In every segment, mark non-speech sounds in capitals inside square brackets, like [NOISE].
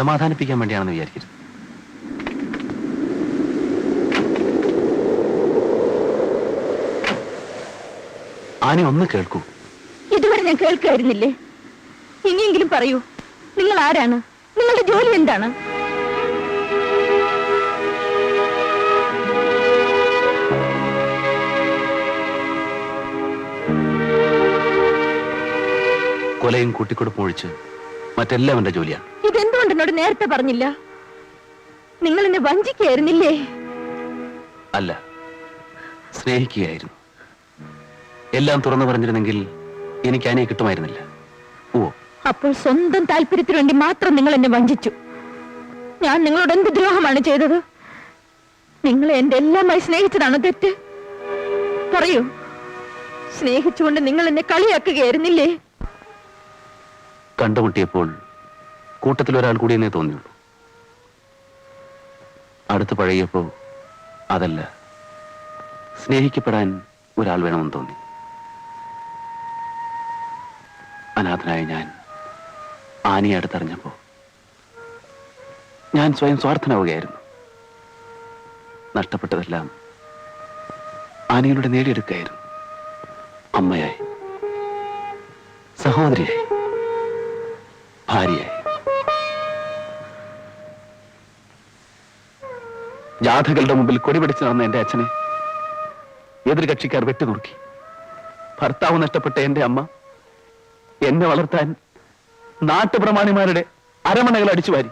സമാധാനിപ്പിക്കാൻ വേണ്ടിയാണെന്ന് വിചാരിക്കരുത്. ആനി ഒന്ന് കേൾക്കൂ. ഇതുവരെ ഞാൻ കേൾക്കായിരുന്നില്ലേ? ഇനിയെങ്കിലും പറയൂ നിങ്ങൾ ആരാണ്? നിങ്ങളുടെ ജോലി എന്താണ്? കൊലയും കൂട്ടിക്കൊടുപ്പും ഒഴിച്ച് മറ്റെല്ലാം എന്റെ ജോലിയാണ്. ഇതെന്തുകൊണ്ട് എന്നോട് നേരത്തെ പറഞ്ഞില്ല? നിങ്ങൾ എന്നെ വഞ്ചിക്കായിരുന്നില്ലേ അല്ല സ്നേഹിക്കുകയായിരുന്നു. എല്ലാം തുറന്നു പറഞ്ഞിരുന്നെങ്കിൽ എനിക്ക് അനിയെ കിട്ടുമായിരുന്നില്ല. ഓ അപ്പോൾ സ്വന്തം താല്പര്യത്തിന് വേണ്ടി മാത്രം നിങ്ങൾ എന്നെ വഞ്ചിച്ചു. ഞാൻ നിങ്ങളോട് എന്ത് ദ്രോഹമാണ് ചെയ്തത്? നിങ്ങൾ എന്റെ എല്ലാമായി സ്നേഹിച്ചതാണോ തെറ്റ്? പറയൂ. സ്നേഹിച്ചുകൊണ്ട് നിങ്ങൾ എന്നെ കളിയാക്കുകയായിരുന്നില്ലേ? കണ്ടുമുട്ടിയപ്പോൾ കൂട്ടത്തിൽ ഒരാൾ കൂടി എന്നേ തോന്നിയുള്ളൂ. അടുത്ത് പഴകിയപ്പോ അതല്ല. സ്നേഹിക്കപ്പെടാൻ ഒരാൾ വേണമെന്ന് തോന്നി. അനാഥനായ ഞാൻ ആനയെ അടുത്തറിഞ്ഞപ്പോൾ ഞാൻ സ്വയം സ്വാർത്ഥനാവുകയായിരുന്നു. നഷ്ടപ്പെട്ടതെല്ലാം ആനയിലൂടെ നേടിയെടുക്കുകയായിരുന്നു. അമ്മയായി. സഹോദരിയായി. ഭാര്യയായി. ജാഥകളുടെ മുമ്പിൽ കൊടിപിടിച്ച് നടന്ന എന്റെ അച്ഛനെ എതിർ കക്ഷിക്കാർ വെട്ടിനുറുക്കി. ഭർത്താവ് നഷ്ടപ്പെട്ട എന്റെ അമ്മ എന്നെ വളർത്താൻ നാട്ടുപ്രമാണിമാരുടെ അരമണകൾ അടിച്ചു വാരി.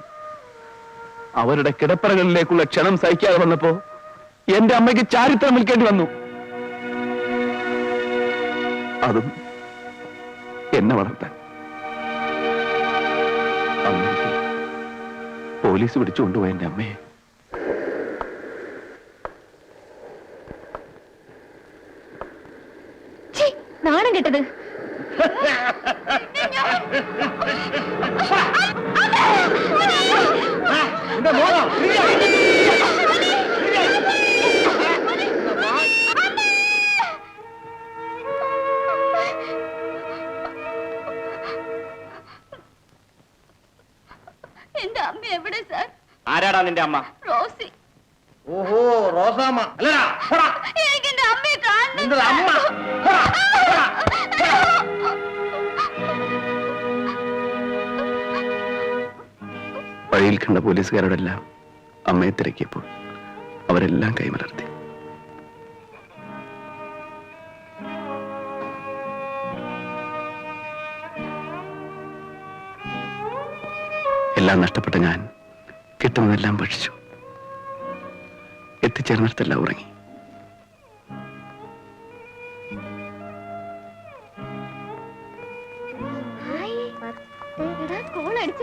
അവരുടെ കിടപ്പറകളിലേക്കുള്ള ക്ഷണം സഹിക്കാതെ വന്നപ്പോ എന്റെ അമ്മയ്ക്ക് ചാരിത്രം നിൽക്കേണ്ടി വന്നു. അതും എന്നെ വളർത്താൻ. പോലീസ് പിടിച്ചുകൊണ്ടുപോയ എന്റെ അമ്മയെ. നാണം കെട്ടത്. എന്റെ അമ്മ എവിടെ സാർ? ആരാടാ നിന്റെ അമ്മ? റോസി. ഓഹോ റോസാമ്മ. അല്ലടാ. എനിക്ക് എന്റെ അമ്മയെ നിന്റെ കാണണം അമ്മ. പോടാ, പോടാ. വഴിയിൽ കണ്ട പോലീസുകാരോടെല്ലാം അമ്മയെ തിരക്കിയപ്പോൾ അവരെല്ലാം കൈമലർത്തി. എല്ലാം നഷ്ടപ്പെട്ട ഞാൻ കിട്ടുന്നതെല്ലാം ഭക്ഷിച്ചു എത്തിച്ചേർന്നിടത്തെല്ലാം ഉറങ്ങി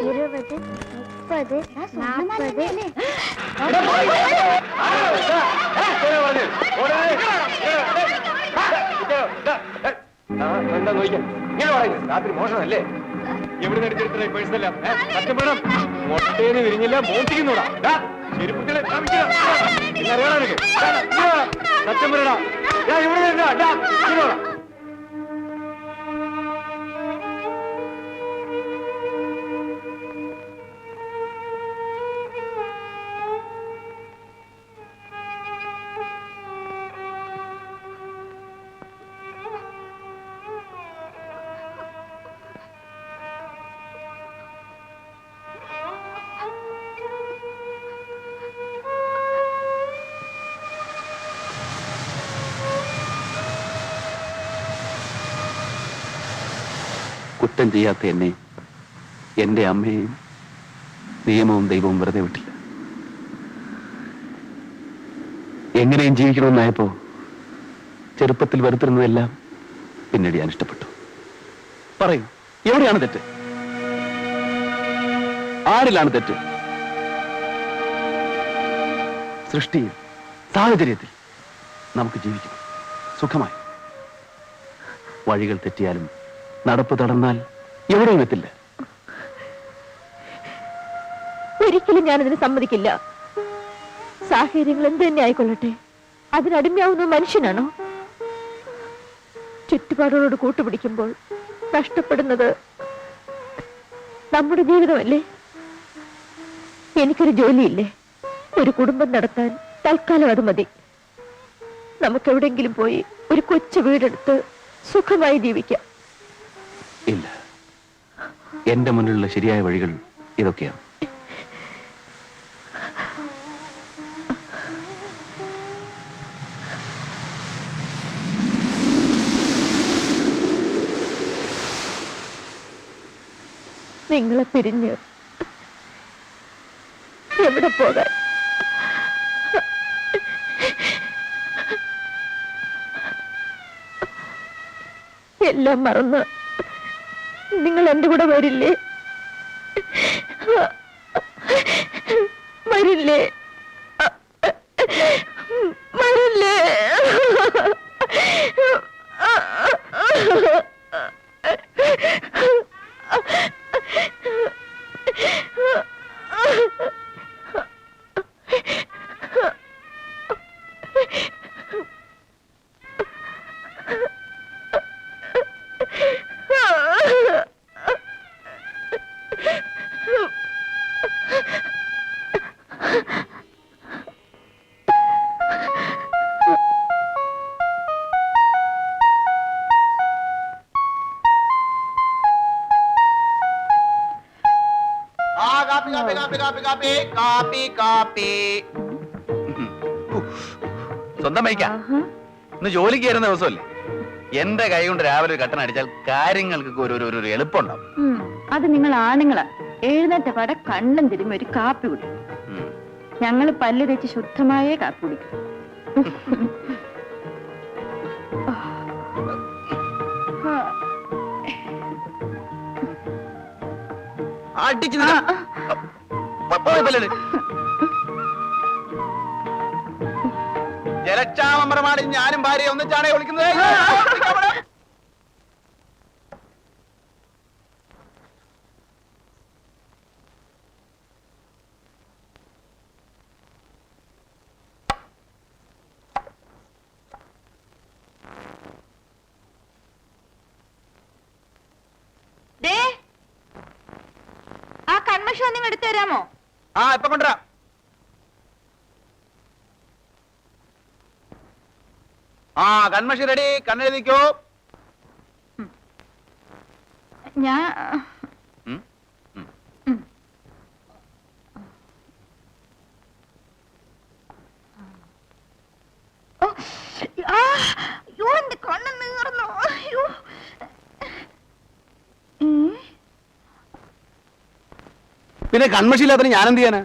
ഇരുപത് മുപ്പത് നാൽപ്പത് എന്താ നോക്കിയാ ഇങ്ങനെ പറയുന്നത് രാത്രി മോഷണമല്ലേ എവിടെ നേടിച്ചെടുത്തില്ല പേഴ്സണല്ല സത്യപ്പെടണം മുട്ടേന്ന് വിരിഞ്ഞില്ല മോട്ടിക്കുന്നൂടാ ചെരുപ്പുകളെ. സത്യം പറയടാ. ഞാൻ ഇവിടെ കുറ്റം ചെയ്യാത്ത എന്നെ എന്റെ അമ്മയെയും നിയമവും ദൈവവും വെറുതെ വിട്ടില്ല. എങ്ങനെയും ജീവിക്കണമെന്നായപ്പോ ചെറുപ്പത്തിൽ വെറുത്തിരുന്നതെല്ലാം പിന്നീട് ഞാൻ ഇഷ്ടപ്പെട്ടു. പറയൂ എവിടെയാണ് തെറ്റ്? ആരിലാണ് തെറ്റ്? സൃഷ്ടിയിൽ സാഹചര്യത്തിൽ നമുക്ക് ജീവിക്കണം സുഖമായി. വഴികൾ തെറ്റിയാലും നടപ്പ് തടന്നാൽ എവിടെയും എത്തില്ല ഒരിക്കലും ഞാനതിന് സമ്മതിക്കില്ല. സാഹചര്യങ്ങൾ എന്ത് തന്നെ ആയിക്കൊള്ളട്ടെ? അതിനടിമയാവുന്ന മനുഷ്യനാണോ? ചുറ്റുപാടുകളോട് കൂട്ടുപിടിക്കുമ്പോൾ നഷ്ടപ്പെടുന്നത് നമ്മുടെ ജീവിതമല്ലേ? എനിക്കൊരു ജോലിയില്ലേ? ഒരു കുടുംബം നടത്താൻ തൽക്കാലം അത് മതി. നമുക്കെവിടെങ്കിലും പോയി ഒരു കൊച്ചു വീടെടുത്ത് സുഖമായി ജീവിക്കാം. എന്റെ മുന്നിലുള്ള ശരിയായ വഴികൾ ഇതൊക്കെയാണ്. നിങ്ങളെ പിരിഞ്ഞ് എവിടെ പോകാൻ? എല്ലാം മറന്ന് നിങ്ങൾ എന്റെ കൂടെ വരില്ലേ? വരില്ലേ? വരില്ലേ? കാപ്പി കാപ്പി കാപ്പി കാപ്പി കാപ്പി കാപ്പി കാപ്പി സ്വന്തം വയ്ക്കാം ഇന്ന് ജോലിക്ക് വരുന്ന ദിവസമല്ലേ? എന്റെ കൈ കൊണ്ട് രാവിലെ ഒരു കട്ടൻ അടിച്ചാൽ കാര്യങ്ങൾക്ക് ഒരു ഒരു- ഒരു എളുപ്പമുണ്ടാവും. ഉം, അത് നിങ്ങൾ ആണുങ്ങളാ. എഴുന്നേറ്റ പട കണ്ണും തിരുമ്പി ഒരു കാപ്പി കുടിക്കും. ഉം. ഞങ്ങൾ പല്ല് തേച്ച് ശുദ്ധമായ കാപ്പി കുടിക്കും. [LAUGHS] അടിച്ചു ജലക്ഷാമം പ്രമാണി ഞാനും ഭാര്യ ഒന്നിച്ചാണേ വിളിക്കുന്നത്. ആ ഒന്നും എടുത്തു തരാമോ? ആ ഇപ്പൊ കൊണ്ടുവരാം. ആ കൺമഷി റെഡി. കണ്ണെഴുതിക്കോ. ഞാൻ ഉം? ഉം. ഓ, ആ, അയ്യോ, എന്റെ കണ്ണ് നീർന്നു അയ്യോ ഉം പിന്നെ കൺമഷിയില്ലാത്തതിന് ഞാൻ എന്ത് ചെയ്യാനാ?